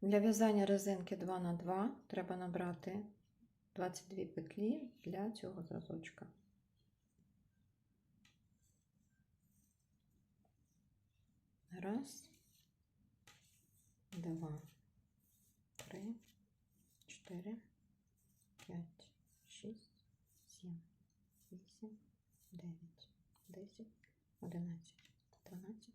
Для в'язання резинки 2 на 2 треба набрати 22 петлі для цього зразочка. Раз, два, три, чотири, п'ять, шість, сім, вісім, дев'ять, десять, одинадцять, дванадцять,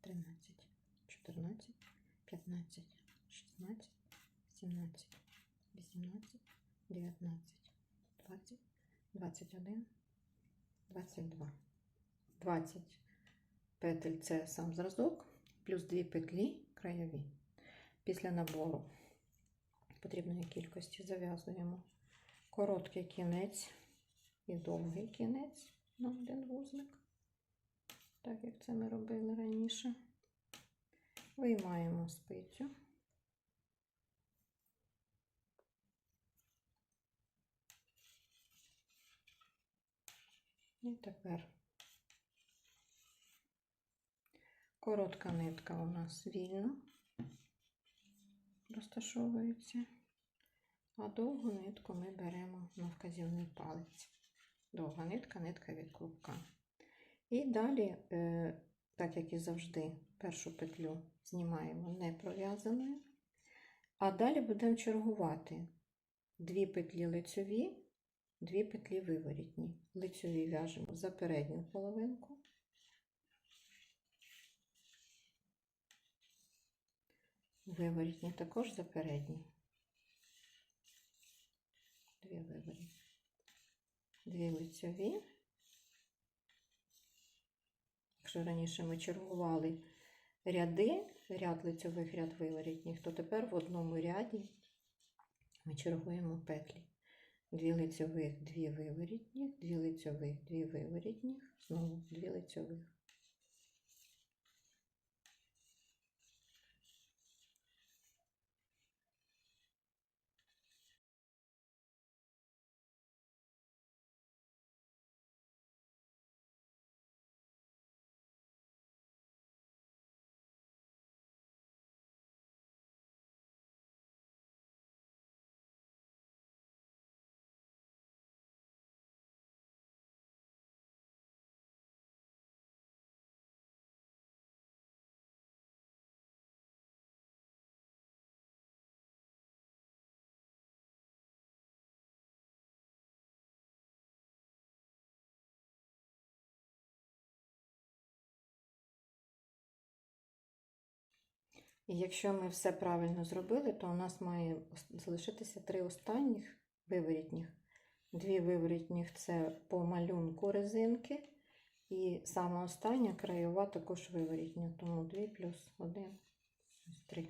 тринадцять, чотирнадцять, п'ятнадцять, шістнадцять, сімнадцять, вісімнадцять, дев'ятнадцять, двадцять, двадцять один, двадцять два. Двадцять петель це сам зразок, плюс дві петлі краєві. Після набору потрібної кількості зав'язуємо короткий кінець і довгий кінець на один вузлик, так як це ми робили раніше. Виймаємо спицю. І тепер коротка нитка у нас вільно розташовується, а довгу нитку ми беремо на вказівний палець. Довга нитка, нитка від клубка. І далі, е, так як і завжди, першу петлю знімаємо не пров'язаною, а далі будемо чергувати дві петлі лицьові, дві петлі виворітні. Лицьові в'яжемо за передню половинку. Виворітні також за передні. Дві виворітні. Дві лицьові. Якщо раніше ми чергували ряди, ряд лицьових, ряд виворітніх, то тепер в одному ряді ми чергуємо петлі. Дві лицьових, дві виворітніх, дві лицьових, дві виворітніх, знову дві лицьових. І якщо ми все правильно зробили, то у нас має залишитися три останніх виворітніх. Дві виворітніх це по малюнку резинки. І сама остання краєва також виворітня. Тому 2 плюс 1 ось 3.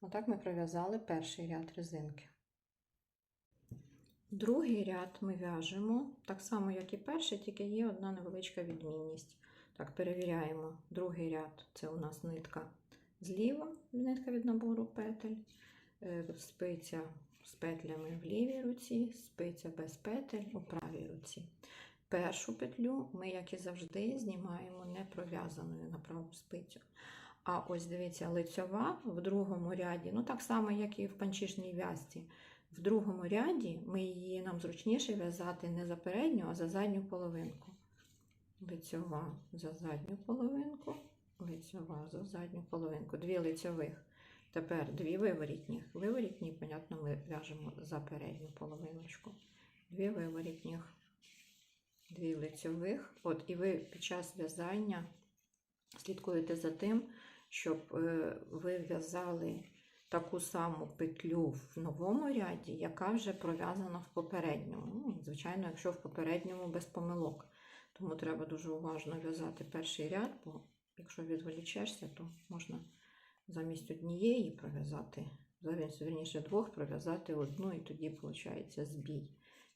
Отак ми пров'язали перший ряд резинки. Другий ряд ми в'яжемо так само, як і перший, тільки є одна невеличка відмінність. Так, перевіряємо. Другий ряд це у нас нитка зліва, нитка від набору петель, е, спиця з петлями в лівій руці, спиця без петель у правій руці. Першу петлю ми, як і завжди, знімаємо не пров'язаною на праву спицю. А ось дивіться, лицьова в другому ряді, ну так само, як і в панчішній в'язці. В другому ряді ми її нам зручніше в'язати не за передню, а за задню половинку. Лицьова за задню половинку, лицьова за задню половинку, дві лицьових. Тепер дві виворітніх. Виворітні, понятно, ми в'яжемо за передню половиночку. Дві виворітніх, дві лицьових. От, і ви під час в'язання слідкуєте за тим, щоб е, ви в'язали таку саму петлю в новому ряді, яка вже пров'язана в попередньому. Ну, звичайно, якщо в попередньому без помилок. Тому треба дуже уважно в'язати перший ряд, бо якщо відволічешся, то можна замість однієї пров'язати, вірніше двох пров'язати одну, і тоді виходить збій.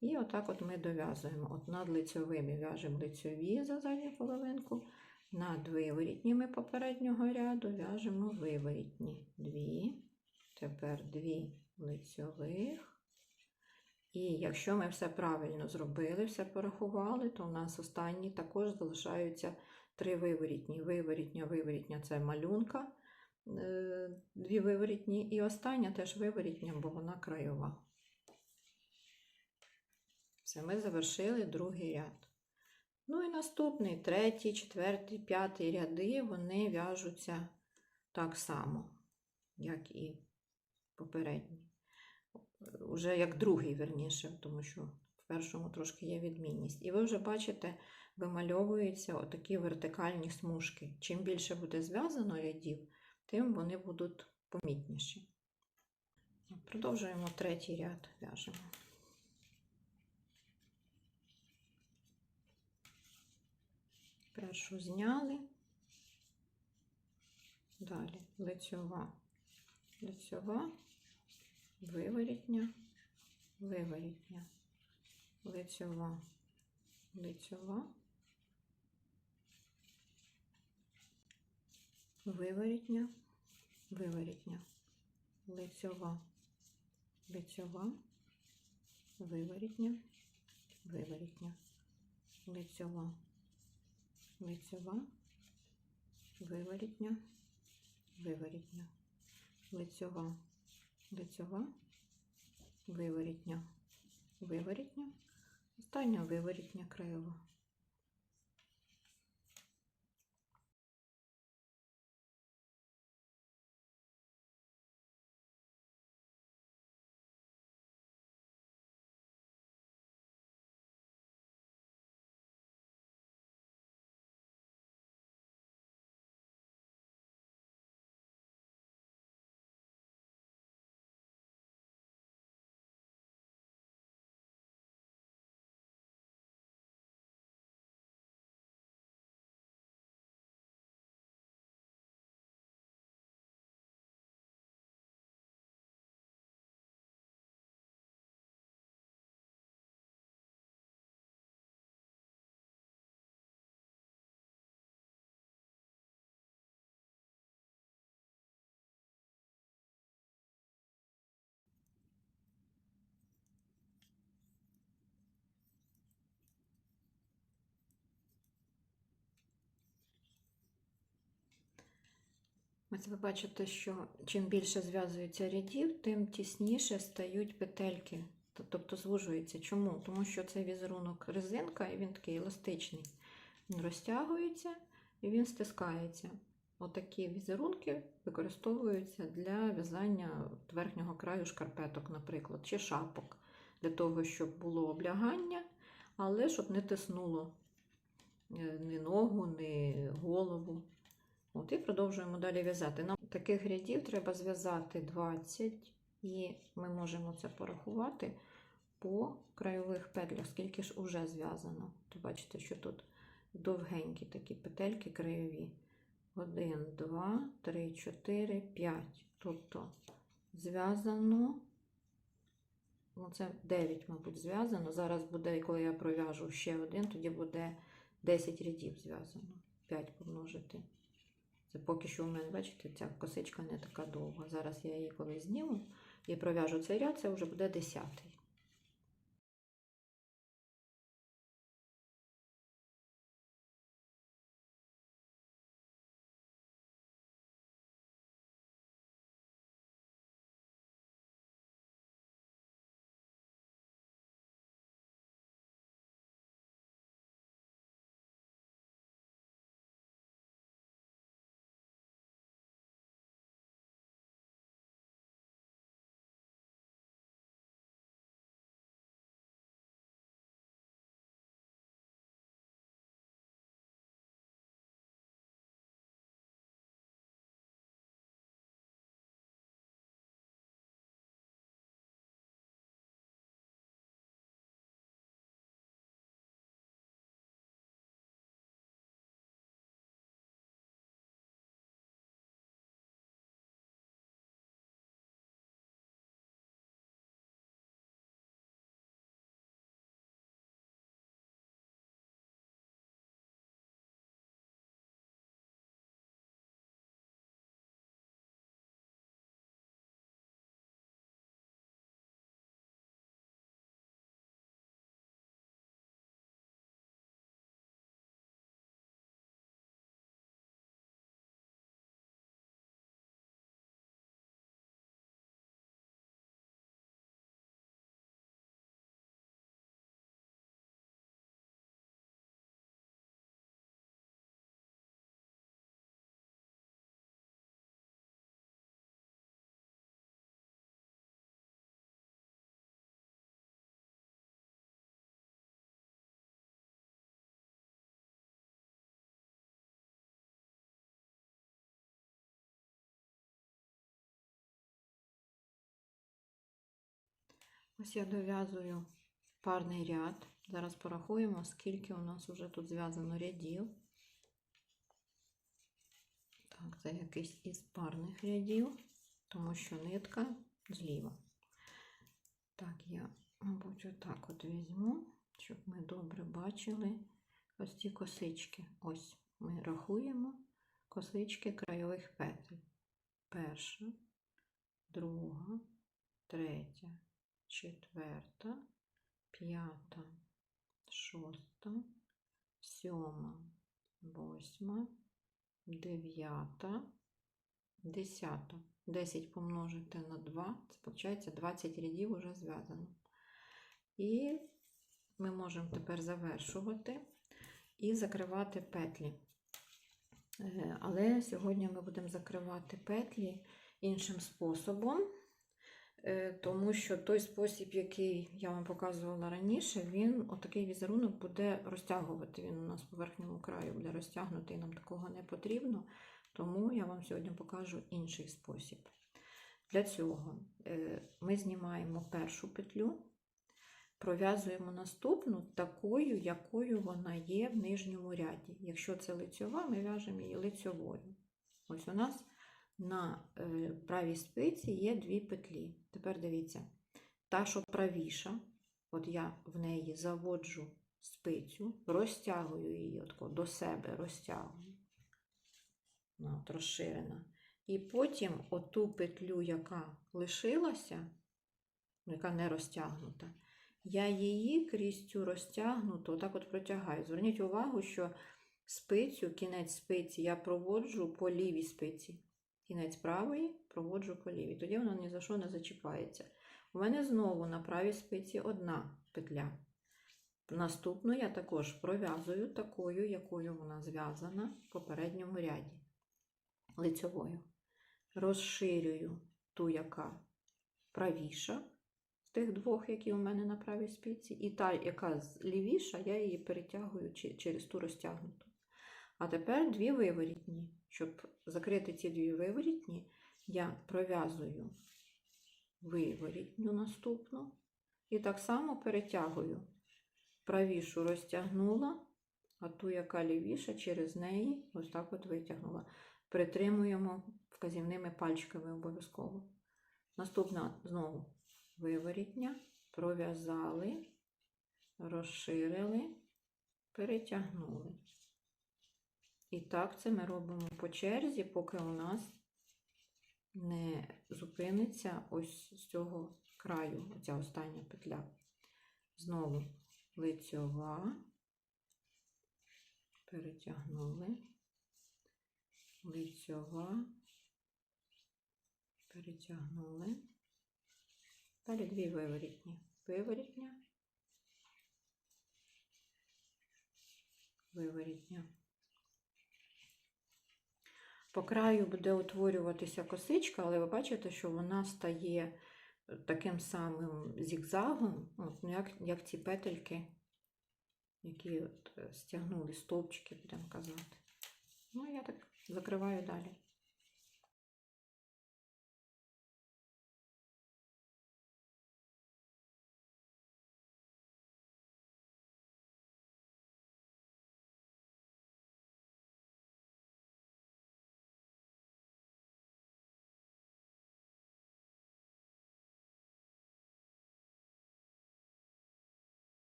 І отак от ми дов'язуємо. От над лицьовими в'яжемо лицьові за задню половинку, над виворітніми попереднього ряду в'яжемо виворітні. Дві, тепер дві лицьових. І якщо ми все правильно зробили, все порахували, то у нас останні також залишаються три виворітні. Виворітня, виворітня це малюнка. е, дві виворітні, і остання теж виворітня, бо вона краєва. Все, ми завершили другий ряд. Ну і наступний, третій, четвертий, п'ятий ряди, вони в'яжуться так само, як і попередні. Уже як другий, верніше, тому що в першому трошки є відмінність. І ви вже бачите, вимальовуються отакі вертикальні смужки. Чим більше буде зв'язано рядів, тим вони будуть помітніші. Продовжуємо третій ряд в'яжемо. Першу зняли. Далі лицьова, лицьова, виворітня, виворітня, лицьова, лицьова, виворітня, виворітня, лицьова, лицьова, виворітня, виворітня, лицьова, лицьова, виворітня, виворітня, лицьова, лицьова, виворітня, виворітня, остання виворітня краєва. Ось ви бачите, що чим більше зв'язується рядів, тим тісніше стають петельки, тобто звужується. Чому? Тому що цей візерунок резинка, і він такий еластичний. Він розтягується і він стискається. Отакі візерунки використовуються для в'язання верхнього краю шкарпеток, наприклад, чи шапок, для того, щоб було облягання, але щоб не тиснуло е, ні ногу, ні голову. От, і продовжуємо далі в'язати. Нам таких рядів треба зв'язати 20, і ми можемо це порахувати по краєвих петлях, скільки ж уже зв'язано. То бачите, що тут довгенькі такі петельки краєві. 1, 2, 3, 4, 5. Тобто зв'язано, ну це 9, мабуть, зв'язано. Зараз буде, коли я пров'яжу ще один, тоді буде 10 рядів зв'язано. 5 помножити. Це поки що у мене, бачите, ця косичка не така довга. Зараз я її коли зніму і пров'яжу цей ряд, це вже буде 10. Ось я дов'язую парний ряд. Зараз порахуємо, скільки у нас вже тут зв'язано рядів. Так, це якийсь із парних рядів, тому що нитка зліва. Так, я, мабуть, отак от візьму, щоб ми добре бачили ось ці косички. Ось ми рахуємо косички крайових петель. Перша, друга, третя, четверта, п'ята, шоста, сьома, восьма, дев'ята, десята. 10 помножити на 2, це виходить 20 рядів вже зв'язано. І ми можемо тепер завершувати і закривати петлі. Е, Але сьогодні ми будемо закривати петлі іншим способом, тому що той спосіб, який я вам показувала раніше, він отакий візерунок буде розтягувати. Він у нас по верхньому краю буде розтягнутий, нам такого не потрібно. Тому я вам сьогодні покажу інший спосіб. Для цього е, ми знімаємо першу петлю, пров'язуємо наступну такою, якою вона є в нижньому ряді. Якщо це лицьова, ми в'яжемо її лицьовою. Ось у нас на е, правій спиці є дві петлі. Тепер дивіться, та, що правіша, от я в неї заводжу спицю, розтягую її отко, до себе розтягую. Вона от розширена. І потім оту петлю, яка лишилася, ну, яка не розтягнута, я її крізь цю розтягнуту отак от протягаю. Зверніть увагу, що спицю, кінець спиці я проводжу по лівій спиці. Кінець правої проводжу по лівій. Тоді вона ні за що не зачіпається. У мене знову на правій спиці одна петля. Наступну я також пров'язую такою, якою вона зв'язана в попередньому ряді лицьовою. Розширюю ту, яка правіша з тих двох, які у мене на правій спиці, і та, яка лівіша, я її перетягую через ту розтягнуту. А тепер дві виворітні. Щоб закрити ці дві виворітні, я пров'язую виворітню наступну і так само перетягую. Правішу розтягнула, а ту, яка лівіша, через неї ось так от витягнула притримуємо вказівними пальчиками обов'язково. Наступна знову виворітня, пров'язали, розширили, перетягнули. І так це ми робимо по черзі, поки у нас не зупиниться ось з цього краю, ця остання петля. Знову лицьова, перетягнули лицьова, перетягнули. Далі дві виворітні. Виворітня, виворітня. По краю буде утворюватися косичка, але ви бачите, що вона стає таким самим зігзагом, от, ну, як, як ці петельки, які от е, стягнули стовпчики, будемо казати. Ну, я так закриваю далі.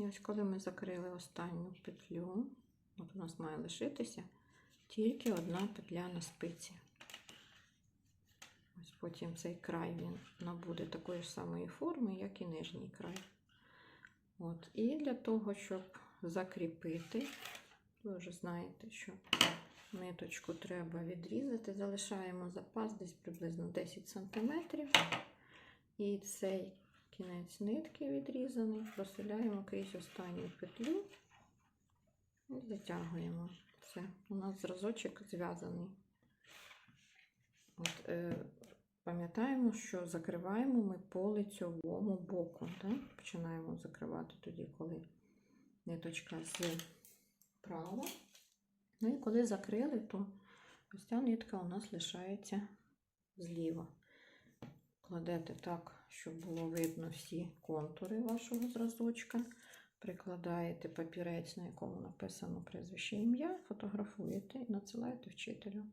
І ось коли ми закрили останню петлю, от у нас має лишитися тільки одна петля на спиці. Ось потім цей край він набуде такої ж самої форми, як і нижній край. От. І для того, щоб закріпити, ви вже знаєте, що ниточку треба відрізати, залишаємо запас десь приблизно 10 см. І цей кінець нитки відрізаний, проселяємо крізь останню петлю і затягуємо. Все, у нас зразочок зв'язаний. От, е, пам'ятаємо, що закриваємо ми по лицьовому боку. Так? Починаємо закривати тоді, коли ниточка зправа. Ну і коли закрили, то ось ця нитка у нас лишається зліва. Кладете так, щоб було видно всі контури вашого зразочка. Прикладаєте папірець, на якому написано прізвище ім'я, фотографуєте і надсилаєте вчителю.